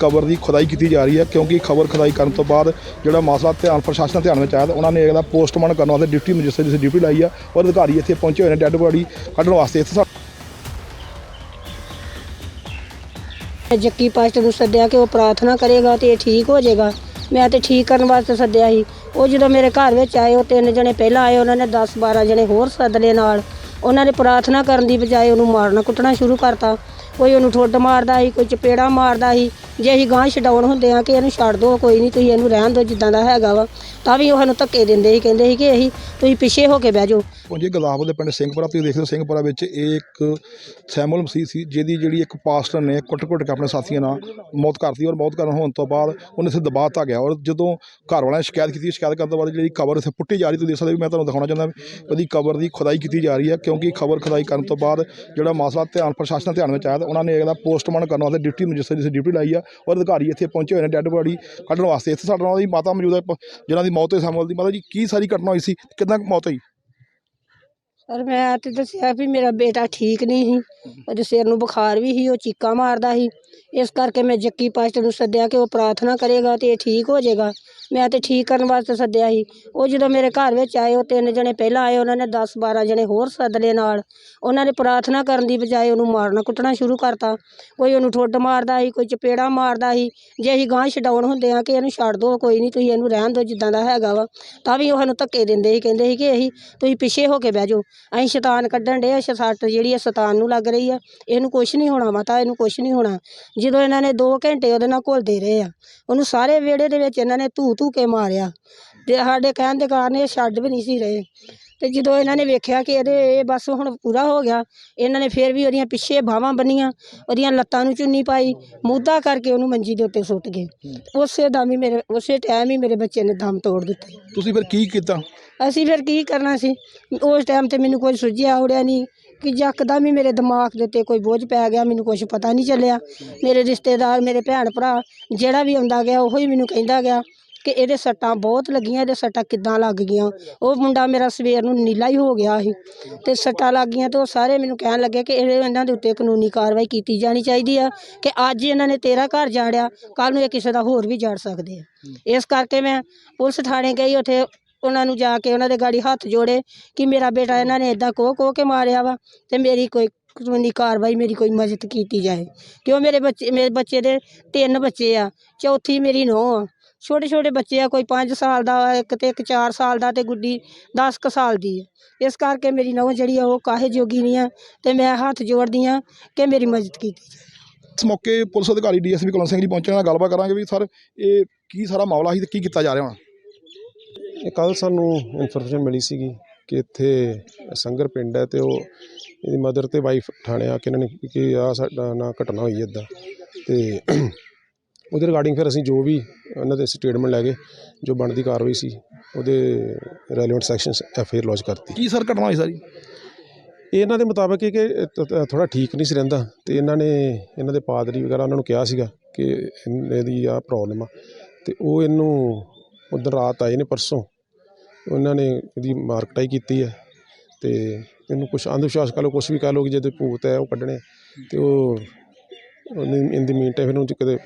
ਕਬਰ ਦੀ ਖੁਦਾਈ ਕੀਤੀ ਜਾ ਰਹੀ ਹੈ, ਕਿਉਂਕਿ ਖਬਰ ਖੁਦਾਈ ਕਰਨ ਤੋਂ ਬਾਅਦ ਜਿਹੜਾ ਮਸਲਾ ਧਿਆਨ, ਪ੍ਰਸ਼ਾਸਨ ਧਿਆਨ ਵਿੱਚ ਆਇਆ ਤਾਂ ਉਹਨਾਂ ਨੇ ਇਹਦਾ ਪੋਸਟਮਾਰਟਮ ਕਰਨ ਵਾਸਤੇ ਡਿਪਟੀ ਮੈਜਿਸਟਰੇਟ ਦੀ ਡਿਊਟੀ ਲਾਈ ਆ ਔਰ ਅਧਿਕਾਰੀ ਇੱਥੇ ਪਹੁੰਚੇ ਹੋਏ ਨੇ ਡੈੱਡ ਬੋਡੀ ਕੱਢਣ ਵਾਸਤੇ। ਇੱਥੇ ਜੱਕੀ ਪਾਸਟਰ ਨੂੰ ਸੱਦਿਆ ਕਿ ਉਹ ਪ੍ਰਾਰਥਨਾ ਕਰੇਗਾ ਤੇ ਇਹ ਠੀਕ ਹੋ ਜਾਏਗਾ। ਮੈਂ ਤੇ ਠੀਕ ਕਰਨ ਵਾਸਤੇ ਸੱਦਿਆ ਸੀ। ਉਹ ਜਦੋਂ ਮੇਰੇ ਘਰ ਵਿੱਚ ਆਏ, ਉਹ ਤਿੰਨ ਜਣੇ ਪਹਿਲਾਂ ਆਏ, ਉਹਨਾਂ ਨੇ 10 12 ਜਣੇ ਹੋਰ ਸੱਦ ਲਏ ਨਾਲ। ਉਹਨਾਂ ਨੇ ਪ੍ਰਾਰਥਨਾ ਕਰਨ ਦੀ ਬਜਾਏ ਉਹਨੂੰ ਮਾਰਨਾ ਕੁੱਟਣਾ ਸ਼ੁਰੂ ਕਰਤਾ। ਕੋਈ ਉਹਨੂੰ ਠੁੱਡ ਮਾਰਦਾ ਸੀ, ਕੋਈ ਚਪੇੜਾ ਮਾਰਦਾ ਸੀ। ਜੇ ਅਸੀਂ ਗਾਂ ਛਡਾਉਣ ਹੁੰਦੇ ਆ ਕਿ ਇਹਨੂੰ ਛੱਡ ਦਿਓ ਕੋਈ ਨਹੀਂ, ਤੁਸੀਂ ਇਹਨੂੰ ਰਹਿਣ ਦਿਓ ਜਿੱਦਾਂ ਦਾ ਹੈਗਾ ਵਾ। ਤਾਂ ਵੀ ਉਹ ਸਾਨੂੰ ਧੱਕੇ ਦਿੰਦੇ ਸੀ, ਕਹਿੰਦੇ ਸੀ ਕਿ ਅਸੀਂ ਤੁਸੀਂ ਪਿੱਛੇ ਹੋ ਕੇ ਬਹਿ ਜਾਓ। ਜੀ ਗੁਰਦਾਸਪੁਰ ਦੇ ਪਿੰਡ ਸਿੰਘਪੁਰਾ, ਤੁਸੀਂ ਦੇਖਦੇ ਹੋ ਸਿੰਘਪੁਰਾ ਵਿੱਚ ਇਹ ਇੱਕ ਸੈਮੂਅਲ ਮਸੀਹ ਸੀ, ਜਿਹਦੀ ਜਿਹੜੀ ਇੱਕ ਪਾਸਟਰ ਨੇ ਕੁੱਟ-ਕੁੱਟ ਕੇ ਆਪਣੇ ਸਾਥੀਆਂ ਨਾਲ ਮੌਤ ਕਰਤੀ ਔਰ ਮੌਤ ਕਰਨ ਹੋਣ ਤੋਂ ਬਾਅਦ ਉਹਨੇ ਇੱਥੇ ਦਬਾ ਦਿੱਤਾ ਗਿਆ। ਔਰ ਜਦੋਂ ਘਰ ਵਾਲਿਆਂ ਨੇ ਸ਼ਿਕਾਇਤ ਕੀਤੀ, ਸ਼ਿਕਾਇਤ ਕਰਨ ਤੋਂ ਬਾਅਦ ਜਿਹੜੀ ਕਬਰ ਇੱਥੇ ਪੁੱਟੀ ਜਾ ਰਹੀ, ਤੁਸੀਂ ਦੇਖ ਸਕਦੇ ਵੀ ਮੈਂ ਤੁਹਾਨੂੰ ਦਿਖਾਉਣਾ ਚਾਹੁੰਦਾ ਉਹਦੀ ਕਬਰ ਦੀ ਖੁਦਾਈ ਕੀਤੀ ਜਾ ਰਹੀ ਹੈ, ਕਿਉਂਕਿ ਖਬਰ ਖੁਦਾਈ ਕਰਨ ਤੋਂ ਬਾਅਦ ਜਿਹੜਾ ਮਸਲਾ ਧਿਆਨ, ਪ੍ਰਸ਼ਾਸਨ ਦੇ ਧਿਆਨ ਵਿੱਚ ਆਇਆ ਉਹਨਾਂ ਨੇ ਇਹਦਾ ਪੋਸਟਮਾਰਟਮ ਕਰਨ ਵਾਸਤੇ ਡਿਪਟੀ ਮੈਜਿਸਟਰੇਟ ਦੀ ਡਿਊਟੀ ਲਾਈ ਆ, ਔਰ ਅਧਿਕਾਰੀ ਇੱਥੇ ਪਹੁੰਚੇ ਹੋਏ ਨੇ ਡੈੱਡ ਬੋਡੀ ਕੱਢਣ ਵਾਸਤੇ। ਇੱਥੇ ਸਾਡੇ ਨਾਲ ਉਹਦੀ ਮਾਤਾ ਮੌਜੂਦ ਹੈ, ਜਿਨ੍ਹਾਂ ਦੀ ਮੌਤ ਹੋਈ, ਸੈਮੂਅਲ ਦੀ। ਮਾਤਾ ਜੀ, ਕੀ ਸਾਰੀ ਘਟਨਾ ਹੋਈ ਸੀ? ਕਿੱਦਾਂ ਮੌਤ ਹੋਈ? ਸਰ, ਮੈਂ ਤੇ ਦੱਸਿਆ ਵੀ ਮੇਰਾ ਬੇਟਾ ਠੀਕ ਨਹੀਂ ਸੀ, ਉਹਦੇ ਸਿਰ ਨੂੰ ਬੁਖਾਰ ਵੀ ਸੀ, ਉਹ ਚੀਕਾਂ ਮਾਰਦਾ ਸੀ। ਇਸ ਕਰਕੇ ਮੈਂ ਜੱਕੀ ਪਾਸਟਰ ਨੂੰ ਸੱਦਿਆ ਕਿ ਉਹ ਪ੍ਰਾਰਥਨਾ ਕਰੇਗਾ ਤੇ ਇਹ ਠੀਕ ਹੋ ਜਾਏਗਾ। ਮੈਂ ਤਾਂ ਠੀਕ ਕਰਨ ਵਾਸਤੇ ਸੱਦਿਆ ਸੀ। ਉਹ ਜਦੋਂ ਮੇਰੇ ਘਰ ਵਿੱਚ ਆਏ, ਉਹ ਤਿੰਨ ਜਣੇ ਪਹਿਲਾਂ ਆਏ, ਉਹਨਾਂ ਨੇ 10 12 ਜਣੇ ਹੋਰ ਸੱਦ ਲਏ ਨਾਲ। ਉਹਨਾਂ ਨੇ ਪ੍ਰਾਰਥਨਾ ਕਰਨ ਦੀ ਬਜਾਏ ਉਹਨੂੰ ਮਾਰਨਾ, ਕੁੱਟਣਾ ਸ਼ੁਰੂ ਕਰਤਾ। ਕੋਈ ਉਹਨੂੰ ਠੁੱਡ ਮਾਰਦਾ ਸੀ, ਕੋਈ ਚਪੇੜਾ ਮਾਰਦਾ ਸੀ। ਜੇ ਅਸੀਂ ਗਾਂਹ ਛਡਾਉਣ ਹੁੰਦੇ ਆ ਕਿ ਇਹਨੂੰ ਛੱਡ ਦਿਓ ਕੋਈ ਨਹੀਂ, ਤੁਸੀਂ ਇਹਨੂੰ ਰਹਿਣ ਦਿਓ ਜਿੱਦਾਂ ਦਾ ਹੈਗਾ ਵਾ, ਤਾਂ ਵੀ ਉਹ ਸਾਨੂੰ ਧੱਕੇ ਦਿੰਦੇ ਸੀ, ਕਹਿੰਦੇ ਸੀ ਕਿ ਅਸੀਂ ਤੁਸੀਂ ਪਿੱਛੇ ਹੋ ਕੇ ਬਹਿ ਜਾਓ। ਅਸੀਂ ਸ਼ੈਤਾਨ ਕੱਢਣ ਡੇ ਆ ਸੱਟ ਜਿਹੜੀ ਆ ਸ਼ੈਤਾਨ ਨੂੰ ਲੱਗ ਰਹੀ ਆ। ਇਹਨੂੰ ਕੁਛ ਨਹੀਂ ਹੋਣਾ ਮਾਤਾ ਇਹਨੂੰ ਕੁਛ ਨਹੀਂ ਹੋਣਾ। ਜਦੋਂ ਇਹਨਾਂ ਨੇ 2 ਘੰਟੇ ਉਹਦੇ ਨਾਲ ਘੁਲਦੇ ਰਹੇ ਆ, ਉਹਨੂੰ ਸਾਰੇ ਵਿਹੜੇ ਦੇ ਵਿੱਚ ਇਹਨਾਂ ਨੇ ਧੂਤ ਧੂ ਕੇ ਮਾਰਿਆ। ਤੇ ਸਾਡੇ ਕਹਿਣ ਦੇ ਕਾਰਨ ਇਹ ਛੱਡ ਵੀ ਨਹੀਂ ਸੀ ਰਹੇ। ਤੇ ਜਦੋਂ ਇਹਨਾਂ ਨੇ ਵੇਖਿਆ ਕਿ ਇਹਦੇ ਇਹ ਬਸ ਹੁਣ ਪੂਰਾ ਹੋ ਗਿਆ ਇਹਨਾਂ ਨੇ ਫਿਰ ਵੀ ਉਹਦੀਆਂ ਪਿੱਛੇ ਬਾਹਾਂ ਬੰਨੀਆਂ ਉਹਦੀਆਂ ਲੱਤਾਂ ਨੂੰ ਚੁੰਨੀ ਪਾਈ ਮੂਧਾ ਕਰਕੇ ਉਹਨੂੰ ਮੰਜੀ ਦੇ ਉੱਤੇ ਸੁੱਟ ਗਏ। ਉਸੇ ਦਮ ਹੀ ਮੇਰੇ ਉਸੇ ਟਾਈਮ ਹੀ ਮੇਰੇ ਬੱਚੇ ਨੇ ਦਮ ਤੋੜ ਦਿੱਤਾ। ਤੁਸੀਂ ਫਿਰ ਕੀ ਕੀਤਾ? ਅਸੀਂ ਫਿਰ ਕੀ ਕਰਨਾ ਸੀ? ਉਸ ਟਾਈਮ ਤੇ ਮੈਨੂੰ ਕੁਝ ਸੁਝਿਆ ਉੜਿਆ ਨਹੀਂ ਕਿ ਯਕਦਮ ਹੀ ਮੇਰੇ ਦਿਮਾਗ ਦੇ ਉੱਤੇ ਕੋਈ ਬੋਝ ਪੈ ਗਿਆ ਮੈਨੂੰ ਕੁਝ ਪਤਾ ਨਹੀਂ ਚੱਲਿਆ। ਮੇਰੇ ਰਿਸ਼ਤੇਦਾਰ ਮੇਰੇ ਭੈਣ ਭਰਾ ਜਿਹੜਾ ਵੀ ਆਉਂਦਾ ਗਿਆ ਉਹੀ ਮੈਨੂੰ ਕਹਿੰਦਾ ਗਿਆ ਕਿ ਇਹਦੇ ਸੱਟਾਂ ਬਹੁਤ ਲੱਗੀਆਂ, ਇਹਦੇ ਸੱਟਾਂ ਕਿੱਦਾਂ ਲੱਗ ਗਈਆਂ। ਉਹ ਮੁੰਡਾ ਮੇਰਾ ਸਵੇਰ ਨੂੰ ਨੀਲਾ ਹੀ ਹੋ ਗਿਆ ਸੀ ਤੇ ਸੱਟਾਂ ਲੱਗ ਗਈਆਂ ਤੇ ਉਹ ਸਾਰੇ ਮੈਨੂੰ ਕਹਿਣ ਲੱਗੇ ਕਿ ਇਹ ਇਹਨਾਂ ਦੇ ਉੱਤੇ ਕਾਨੂੰਨੀ ਕਾਰਵਾਈ ਕੀਤੀ ਜਾਣੀ ਚਾਹੀਦੀ ਆ, ਕਿ ਅੱਜ ਇਹਨਾਂ ਨੇ ਤੇਰਾ ਘਰ ਜਾੜਿਆ ਕੱਲ ਨੂੰ ਇਹ ਕਿਸੇ ਦਾ ਹੋਰ ਵੀ ਜਾੜ ਸਕਦੇ ਆ। ਇਸ ਕਰਕੇ ਮੈਂ ਪੁਲਿਸ ਥਾਣੇ ਗਈ, ਉੱਥੇ ਉਹਨਾਂ ਨੂੰ ਜਾ ਕੇ ਉਹਨਾਂ ਦੇ ਗਾੜੀ ਹੱਥ ਜੋੜੇ ਕਿ ਮੇਰਾ ਬੇਟਾ ਇਹਨਾਂ ਨੇ ਇਦਾਂ ਕੋਹ ਕੋਹ ਕੇ ਮਾਰਿਆ ਵਾ ਤੇ ਮੇਰੀ ਕੋਈ ਕਾਨੂੰਨੀ ਕਾਰਵਾਈ, ਮੇਰੀ ਕੋਈ ਮਦਦ ਕੀਤੀ ਜਾਏ। ਕਿਉਂ ਮੇਰੇ ਬੱਚੇ ਮੇਰੇ ਬੱਚੇ ਦੇ ਤਿੰਨ ਬੱਚੇ ਆ, ਚੌਥੀ ਮੇਰੀ ਨੂੰਹ ਆ। ਛੋਟੇ ਛੋਟੇ ਬੱਚੇ ਆ ਕੋਈ 5 ਸਾਲ ਦਾ ਇੱਕ ਤੇ ਇੱਕ 4 ਸਾਲ ਦਾ ਤੇ ਗੁੱਡੀ 10 ਕੁ ਸਾਲ ਦੀ ਹੈ ਇਸ ਕਰਕੇ ਮੇਰੀ ਨੂੰਹ ਜਿਹੜੀ ਆ ਉਹ ਕਾਹੇ ਜੋਗੀ ਨਹੀਂ ਆ ਤੇ ਮੈਂ ਹੱਥ ਜੋੜਦੀ ਆ ਕਿ ਮੇਰੀ ਮਦਦ ਕੀਤੀ ਇਸ ਮੌਕੇ ਪੁਲਿਸ ਅਧਿਕਾਰੀ ਡੀਐਸਪੀ ਕੁਲਨ ਸਿੰਘ ਜੀ ਪਹੁੰਚੇ ਨਾਲ ਗੱਲਬਾਤ ਕਰਾਂਗੇ ਵੀ ਸਰ ਇਹ ਕੀ ਸਾਰਾ ਮਾਮਲਾ ਸੀ ਤੇ ਕੀ ਕੀਤਾ ਜਾ ਰਿਹਾ ਹੁਣ? ਇਹ ਕੱਲ ਸਾਨੂੰ ਇਨਫੋਰਮੇਸ਼ਨ ਮਿਲੀ ਸੀਗੀ ਕਿ ਇੱਥੇ ਸੰਗਰ ਪਿੰਡ ਹੈ ਤੇ ਉਹ ਇਹਦੀ ਮਦਰ ਤੇ ਵਾਈਫ ਠਾਣੇ ਆ ਕੇ ਇਹਨਾਂ ਨੇ ਕਿ ਆ ਸਾਡਾ ਨਾ ਘਟਨਾ ਹੋਈ ਇੱਦਾਂ ਤੇ ਉਹਦੇ ਰਿਗਾਰਡਿੰਗ ਫਿਰ ਅਸੀਂ ਜੋ ਵੀ ਉਹਨਾਂ ਦੇ ਸਟੇਟਮੈਂਟ ਲੈ ਗਏ ਜੋ ਬਣਦੀ ਕਾਰਵਾਈ ਸੀ ਉਹਦੇ relevant sections F I lodge ਕਰਤੀ। ਕੀ ਸਰ ਘਟਨਾ ਹੋਈ ਸਾਰੀ? ਇਹ ਇਹਨਾਂ ਦੇ ਮੁਤਾਬਕ ਇਹ ਕਿ ਥੋੜਾ ਠੀਕ ਨਹੀਂ ਸੀ ਰਹਿੰਦਾ ਤੇ ਇਹਨਾਂ ਨੇ ਇਹਨਾਂ ਦੇ ਪਾਦਰੀ ਵਗੈਰਾ ਉਹਨਾਂ ਨੂੰ ਕਿਹਾ ਸੀਗਾ ਕਿ ਇਹਦੀ ਆ ਪ੍ਰੋਬਲਮ ਆ ਤੇ ਉਹ ਇਹਨੂੰ ਉਧਰ ਰਾਤ ਆਏ ਨੇ ਪਰਸੋਂ ਉਹਨਾਂ ਨੇ ਇਹਦੀ ਮਾਰਕਟਾਈ ਕੀਤੀ ਹੈ ਤੇ ਇਹਨੂੰ ਕੁਝ ਅੰਧ ਵਿਸ਼ਵਾਸ ਕਹ ਲਓ ਕੁਝ ਵੀ ਕਹ ਲਓ ਕਿ ਜਿਹਦੇ ਭੂਤ ਹੈ ਉਹ ਕੱਢਣੇ ਤੇ ਉਹ ਇਨ ਦੀ ਮੀਨ ਟਾਈਮ ਇਹਨੂੰ ਕਿਤੇ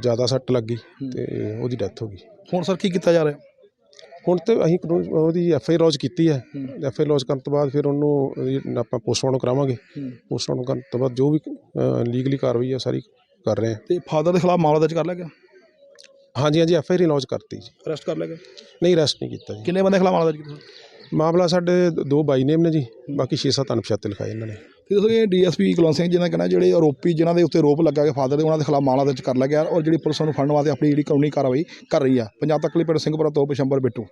ਜ਼ਿਆਦਾ ਸੱਟ ਲੱਗ ਤੇ ਉਹਦੀ ਡੈਥ ਹੋ ਗਈ। ਹੁਣ ਸਰ ਕੀ ਕੀਤਾ ਜਾ ਰਿਹਾ? ਹੁਣ ਤੇ ਅਸੀਂ ਕਾਨੂੰਨ- ਉਹਦੀ ਐਫ ਆਈ ਲੌਜ ਕੀਤੀ ਹੈ। ਐਫ ਆਈ ਲੌਜ ਕਰਨ ਤੋਂ ਬਾਅਦ ਫਿਰ ਉਹਨੂੰ ਉਹਦੀ ਆਪਾਂ ਪੋਸਟਮਾਰਟਮ ਕਰਾਵਾਂਗੇ। ਪੋਸਟਮਾਰਟਮ ਕਰਨ ਤੋਂ ਬਾਅਦ ਜੋ ਵੀ ਲੀਗਲੀ ਕਾਰਵਾਈ ਹੈ ਸਾਰੀ ਕਰ ਰਹੇ ਹਾਂ ਤੇ ਫਾਦਰ ਦੇ ਖਿਲਾਫ ਮਾਮਲਾ ਦਰਜ ਕਰ ਲਿਆ ਗਿਆ? ਹਾਂਜੀ ਹਾਂਜੀ ਐਫ ਆਈ ਲੌਜ ਕਰਤੀ ਜੀ। ਅਰੈਸਟ ਕਰ ਲਿਆ ਗਿਆ? ਨਹੀਂ ਅਰੈਸਟ ਨਹੀਂ ਕੀਤਾ ਜੀ। ਕਿੰਨੇ ਬੰਦੇ ਖਿਲਾਫ ਮਾਮਲਾ ਦਰਜ ਕੀਤਾ ਮਾਮਲਾ ਸਾਡੇ ਦੋ ਬਾਈ ਨੇਮ ਨੇ ਜੀ ਬਾਕੀ 6-7 ਅਣਪਛਾਤੇ ਲਿਖਾਏ ਇਹਨਾਂ ਨੇ। ਤੇ ਦੱਸੋ ਇਹ ਡੀਐਸਪੀ ਕੁਲਨ ਸਿੰਘ ਜੀ ਨੇ ਕਹਿਣਾ ਜਿਹੜੇ ਆਰੋਪੀ ਜਿਨ੍ਹਾਂ ਦੇ ਉੱਤੇ ਆਰੋਪ ਲੱਗਾ ਗਿਆ ਫਾਦਰ ਦੇ ਉਹਨਾਂ ਦੇ ਖਿਲਾਫ ਮਾਮਲਾ ਦਰਜ ਕਰ ਲਿਆ ਗਿਆ ਔਰ ਜਿਹੜੀ ਪੁਲਿਸ ਨੂੰ ਫੜਨ ਵਾਸਤੇ ਆਪਣੀ ਜਿਹੜੀ ਕਾਨੂੰਨੀ ਕਾਰਵਾਈ ਕਰ ਰਹੀ ਆ। ਪੰਜਾਬ ਤੱਕ ਲਈ ਪਿੰਡ ਸਿੰਘਪੁਰਾ ਤੋਂ ਬਿਸ਼ੰਬਰ ਬਿੱਟੂ।